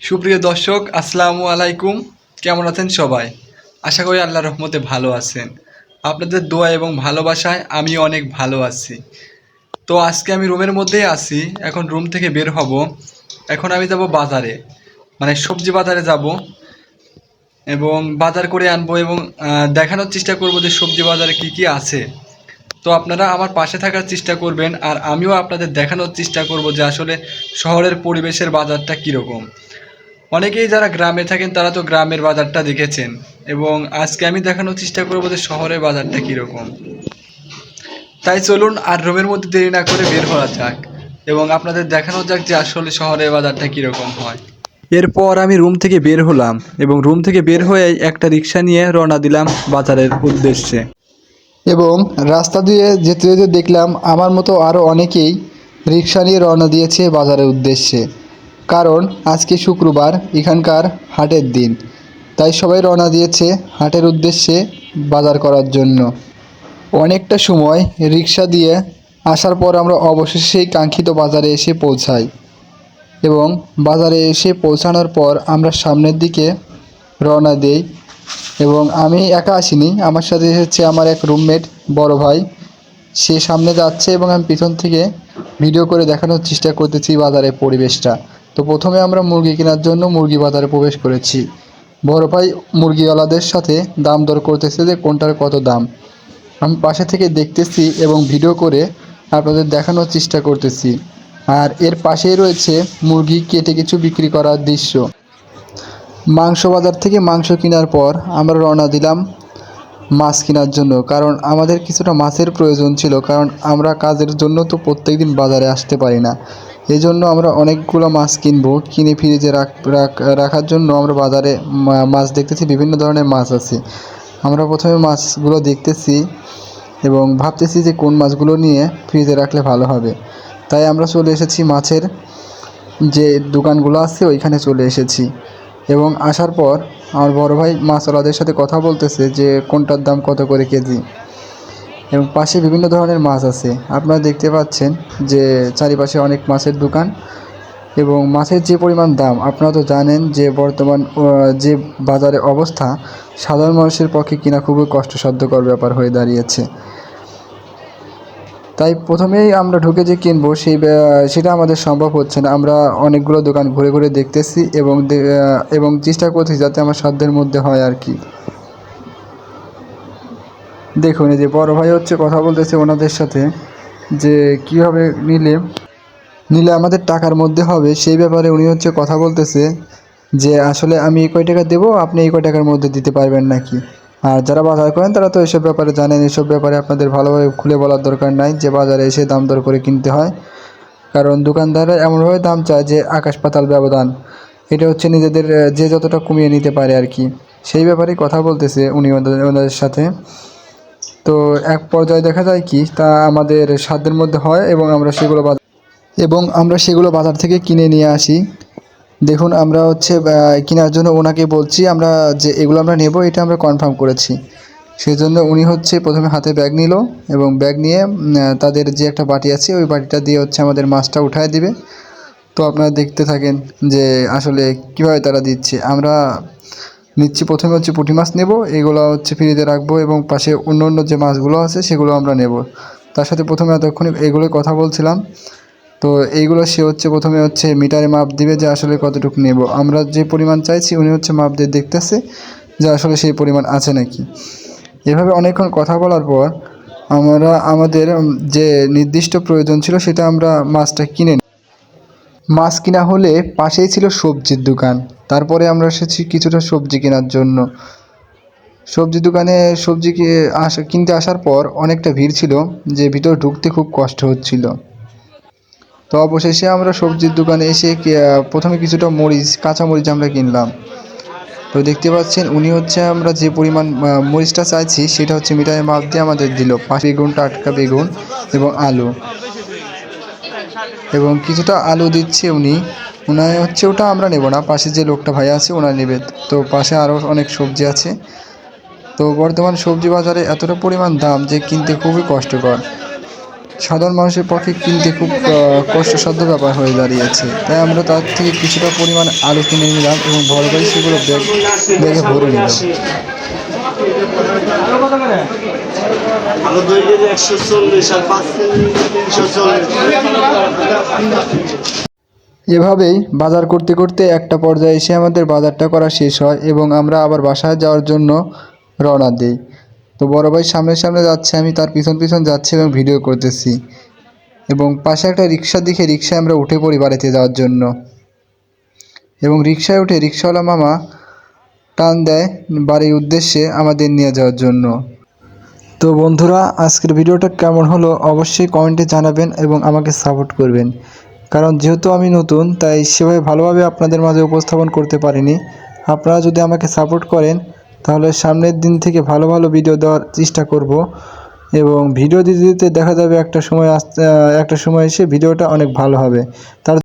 সুপ্রিয় দর্শক, আসসালামু আলাইকুম। কেমন আছেন সবাই? আশা করি আল্লাহ রহমতে ভালো আছেন। আপনাদের দোয়া এবং ভালোবাসায় আমি অনেক ভালো আছি। তো আজকে আমি রুমের মধ্যেই আছি। এখন রুম থেকে বের হব। এখন আমি যাব বাজারে। মানে সবজি বাজারে যাব এবং বাজার করে আনব এবং দেখানোর চেষ্টা করব যে সবজি বাজারে কি কি আছে। তো আপনারা আমার পাশে থাকার চেষ্টা করবেন আর আমিও আপনাদের দেখানোর চেষ্টা করব যে আসলে শহরের পরিবেশের বাজারটা কীরকম। অনেকেই যারা গ্রামে থাকেন তারা তো গ্রামের বাজারটা দেখেছেন এবং আজকে আমি দেখানোর চেষ্টা করব যে শহরের বাজারটা কীরকম। তাই চলুন আর রুমের মধ্যে দেরি না করে বের হওয়া যাক এবং আপনাদের দেখানো যাক যে আসলে শহরের বাজারটা কীরকম হয়। এরপর আমি রুম থেকে বের হলাম এবং রুম থেকে বের হয়ে একটা রিক্সা নিয়ে রওনা দিলাম বাজারের উদ্দেশ্যে। এবং রাস্তা দিয়ে যেতে যেতে দেখলাম আমার মতো আরও অনেকেই রিক্সা নিয়ে রওনা দিয়েছে বাজারের উদ্দেশ্যে। কারণ আজকে শুক্রবার, এখানকার হাটের দিন। তাই সবাই রওনা দিয়েছে হাটের উদ্দেশ্যে বাজার করার জন্য। অনেকটা সময় রিক্সা দিয়ে আসার পর আমরা অবশেষে সেই কাঙ্ক্ষিত বাজারে এসে পৌঁছাই। এবং বাজারে এসে পৌঁছানোর পর আমরা সামনের দিকে রওনা দেই এবং আমি একা আসিনি। আমার সাথে এসেছে আমার এক রুমমেট বড় ভাই। সে সামনে যাচ্ছে এবং আমি পিছন থেকে ভিডিও করে দেখানোর চেষ্টা করতেছি বাজারের পরিবেশটা। তো প্রথমে আমরা মুরগি কেনার জন্য মুরগি বাজারে প্রবেশ করেছি। বড় ভাই মুরগিওয়ালাদের সাথে দাম দর করতেছে যে কোনটার কত দাম। আমি পাশে থেকে দেখতেছি এবং ভিডিও করে আপনাদের দেখানোর চেষ্টা করতেছি। আর এর পাশেই রয়েছে মুরগি কেটে কিছু বিক্রি করার দৃশ্য। মাংস বাজার থেকে মাংস কেনার পর আমরা রওনা দিলাম মাছ কেনার জন্য। কারণ আমাদের কিছুটা মাছের প্রয়োজন ছিল, কারণ আমরা কাজের জন্য তো প্রত্যেক দিন বাজারে আসতে পারি না। এই জন্য আমরা অনেকগুলো মাছ কিনবো, কিনে ফ্রিজে রাখ, রাখ- রাখার জন্য আমরা বাজারে মাছ দেখতেছি, বিভিন্ন ধরনের মাছ আছে। আমরা প্রথমে মাছগুলো দেখতেছি এবং ভাবতেছি যে কোন মাছগুলো নিয়ে ফ্রিজে রাখলে ভালো হবে। তাই আমরা চলে এসেছি মাছের যে দোকানগুলো আছে, ওইখানে চলে এসেছি। এবং আসার পর আমার বড় ভাই মাছওয়ালাদের সাথে কথা বলতেছে যে কোনটার দাম কত করে কেজি। এবং পাশে বিভিন্ন ধরনের মাছ আছে। আপনারা দেখতে পাচ্ছেন যে চারিপাশে অনেক মাছের দোকান এবং মাছের যে পরিমাণ দাম, আপনারা তো জানেন যে বর্তমান যে বাজারে অবস্থা, সাধারণ মানুষের পক্ষে কিনা খুবই কষ্টসাধ্যকর ব্যাপার হয়ে দাঁড়িয়েছে। তাই প্রথমেই আমরা ঢুকে যে কিনবো সেই সেটা আমাদের সম্ভব হচ্ছে না। আমরা অনেকগুলো দোকান ঘুরে ঘুরে দেখতেছি এবং এবং চেষ্টা করছি যাতে আমার সাধ্যের মধ্যে হয় আর কি। দেখুন, এই যে বড় ভাই হচ্ছে কথা বলতেছে ওনাদের সাথে যে কীভাবে নিলে নিলে আমাদের টাকার মধ্যে হবে। সেই ব্যাপারে উনি হচ্ছে কথা বলতেছে যে, আসলে আমি এই কয় টাকা দেবো? আপনি এই কয় টাকার মধ্যে দিতে পারবেন নাকি? আর যারা বাজার করেন, তারা তো এসব ব্যাপারে জানেন, এসব ব্যাপারে আপনাদের ভালোভাবে খুলে বলার দরকার নাই যে বাজারে এসে দাম দর করে কিনতে হয়। কারণ দোকানদাররা এমনভাবে দাম চায় যে আকাশ পাতাল ব্যবধান। এটা হচ্ছে নিজেদের যে যতটা কমিয়ে নিতে পারে আর কি। সেই ব্যাপারেই কথা বলতেছে উনি ওনাদের সাথে। তো এক পর্যায়ে দেখা যায় কি, তা আমাদের সাধ্যের মধ্যে হয় এবং আমরা সেগুলো এবং আমরা সেগুলো বাজার থেকে কিনে নিয়ে আসি। দেখুন, আমরা হচ্ছে কেনার জন্য ওনাকে বলছি, আমরা যে এগুলো আমরা নেব, এটা আমরা কনফার্ম করেছি। সেই জন্য উনি হচ্ছে প্রথমে হাতে ব্যাগ নিল এবং ব্যাগ নিয়ে তাদের যে একটা বাটি আছে, ওই বাটিটা দিয়ে হচ্ছে আমাদের মাছটা উঠায় দিবে। তো আপনারা দেখতে থাকেন যে আসলে কীভাবে তারা দিচ্ছে। আমরা নিচ্ছি, প্রথমে হচ্ছে পুঁটি মাছ নেব, এগুলো হচ্ছে ফ্রিজে রাখব এবং পাশে অন্য অন্য যে মাছগুলো আছে, সেগুলো আমরা নেব। তার সাথে প্রথমে এতক্ষণ এগুলোই কথা বলছিলাম। তো এইগুলো সে হচ্ছে প্রথমে হচ্ছে মিটারে মাপ দিবে যে আসলে কতটুকু নেব। আমরা যে পরিমাণ চাইছি উনি হচ্ছে মাপ দিয়ে দেখতেছে যে আসলে সেই পরিমাণ আছে নাকি। এভাবে অনেকক্ষণ কথা বলার পর আমরা আমাদের যে নির্দিষ্ট প্রয়োজন ছিল সেটা আমরা মাছটা কিনে। মাছ কিনা হলে পাশেই ছিল সবজির দোকান। তারপরে আমরা এসেছি কিছুটা সবজি কেনার জন্য। সবজি দোকানে সবজি কিনতে আসার পর অনেকটা ভিড় ছিল যে ভিতরে ঢুকতে খুব কষ্ট হচ্ছিল। তো অবশেষে আমরা সবজির দোকানে এসে প্রথমে কিছুটা মরিচ, কাঁচা মরিচ আমরা কিনলাম। তো দেখতে পাচ্ছেন উনি হচ্ছে আমরা যে পরিমাণ মরিচটা চাইছি সেটা হচ্ছে মিটারে মাপ দিয়ে আমাদের দিল। বেগুন, টাটকা বেগুন এবং আলু। এবং কিছুটা আলু দিচ্ছে উনি। ওনার হচ্ছে ওটা আমরা নেব না, পাশে যে লোকটা ভাই আছে ওনার নেবে। তো পাশে আরও অনেক সবজি আছে। তো বর্তমান সবজি বাজারে এতটা পরিমাণ দাম যে কিনতে খুবই কষ্টকর। সাধারণ মানুষের পক্ষে কিনতে খুব কষ্টসাধ্য ব্যাপার হয়ে দাঁড়িয়েছে। তাই আমরা তার থেকে কিছুটা পরিমাণ আলু কিনে নিলাম এবং বড় ভাই সেগুলো ব্যাগ ব্যাগে ভরে নিলাম। এভাবেই বাজার করতে করতে একটা পর্যায়ে এসে আমাদের বাজারটা করা শেষ হয় এবং আমরা আবার বাসায় যাওয়ার জন্য রওনা দিই। তো বড় ভাই সামনে সামনে যাচ্ছে, আমি তার পিছন পিছন যাচ্ছি এবং ভিডিও করতেছি। এবং পাশে একটা রিক্সা দেখে রিক্সায় আমরা উঠে পড়ি বাড়িতে যাওয়ার জন্য। এবং রিক্সায় উঠে রিক্সাওয়ালা মামা টান দেয় বাড়ির উদ্দেশ্যে আমাদের নিয়ে যাওয়ার জন্য। তো বন্ধুরা, আজকের ভিডিওটা কেমন হলো অবশ্যই কমেন্টে জানাবেন এবং আমাকে সাপোর্ট করবেন। কারণ যেহেতু আমি নতুন, তাই সেভাবে ভালোভাবে আপনাদের মাঝে উপস্থাপন করতে পারিনি। আপনারা যদি আমাকে সাপোর্ট করেন তাহলে সামনের দিন থেকে ভালো ভালো ভিডিও দেওয়ার চেষ্টা করব। এবং ভিডিও দিতে দিতে দেখা যাবে একটা সময় আসতে একটা সময় এসে ভিডিওটা অনেক ভালো হবে। তার